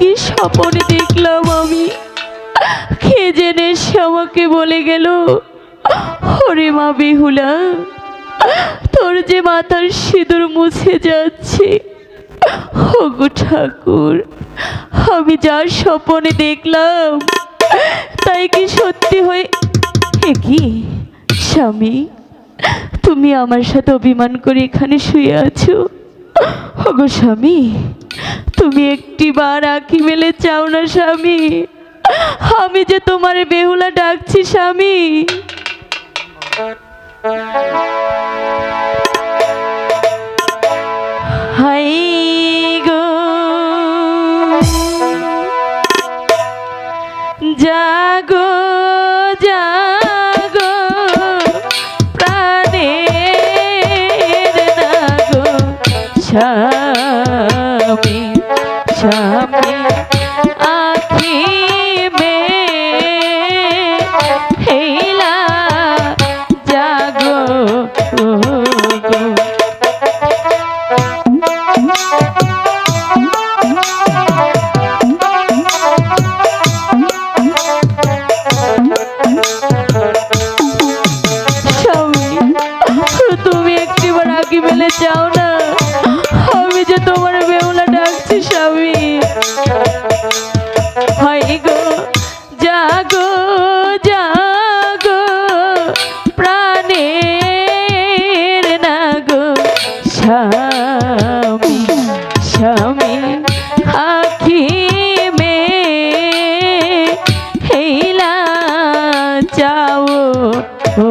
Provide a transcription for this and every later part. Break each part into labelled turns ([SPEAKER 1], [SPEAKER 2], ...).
[SPEAKER 1] কি স্বপন দেখলাম আমি? কে জেনে আমাকে বলে গেল হরে মা বেহুলা, তোর যে মাথার সিঁদুর মুছে যাচ্ছে হগু ঠাকুর, আমি যার স্বপনে দেখলাম, তাই কি সত্যি হয়ে এ কি? স্বামী, তুমি আমার সাথে অভিমান করে এখানে শুয়ে আছো? ওগো স্বামী তুমি একটি বার আঁকি মেলে চাও না, স্বামী। আমি যে তোমার বেহুলা ডাকছি, স্বামী। হাই গো। জাগো জাগো চাও না? আমি যে তোমার বেউলা ডাকছি স্বামী। হাই গো, জাগো জাগো, প্রাণের নাগো। স্বামী স্বামী, আখি হেলা চাও। ও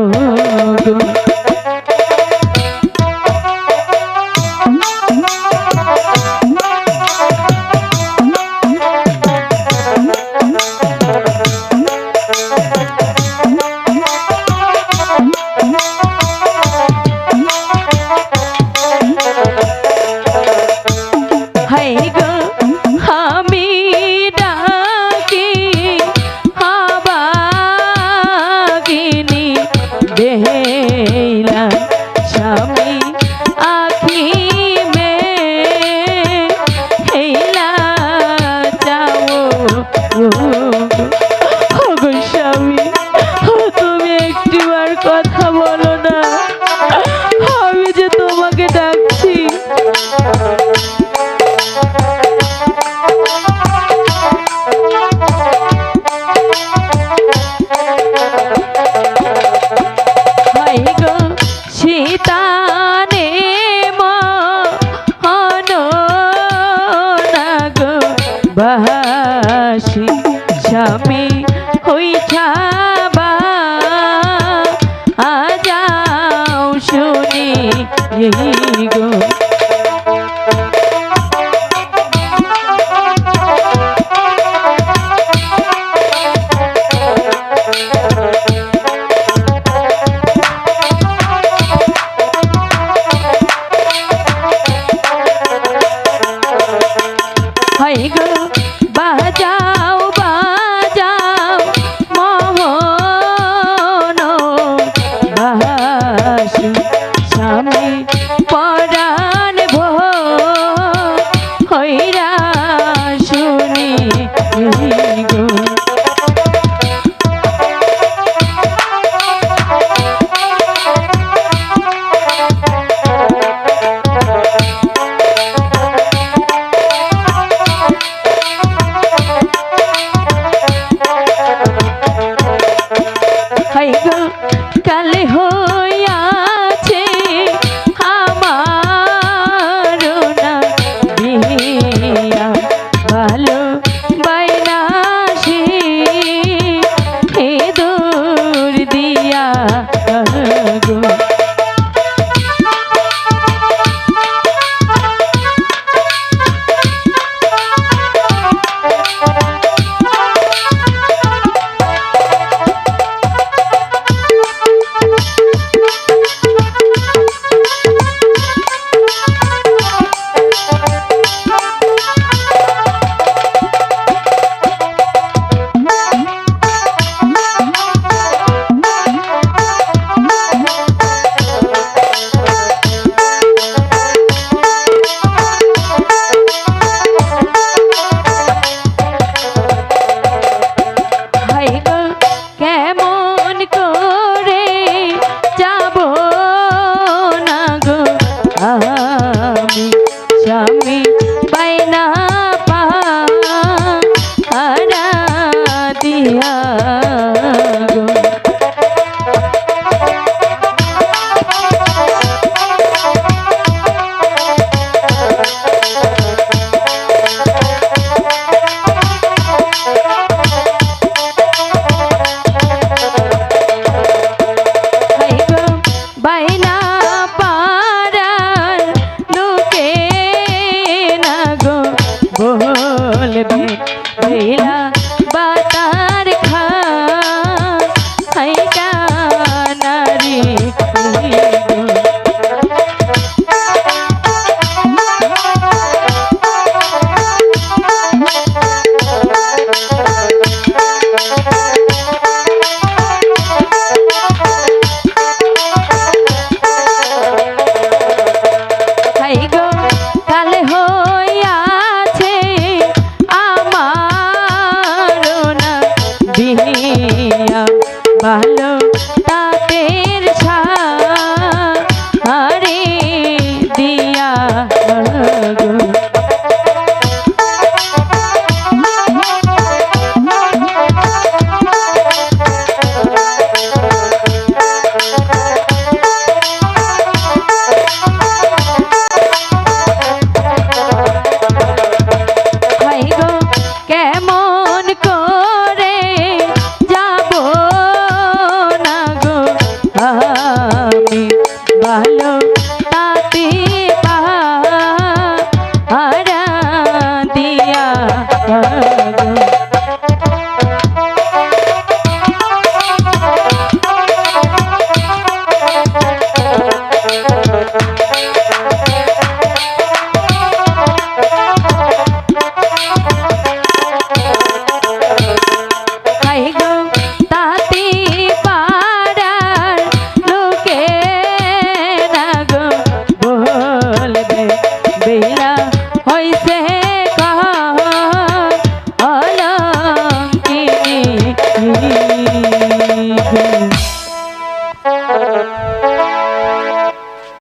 [SPEAKER 1] কথা বলো। yeah, yeah. চলবে বেলা বাতা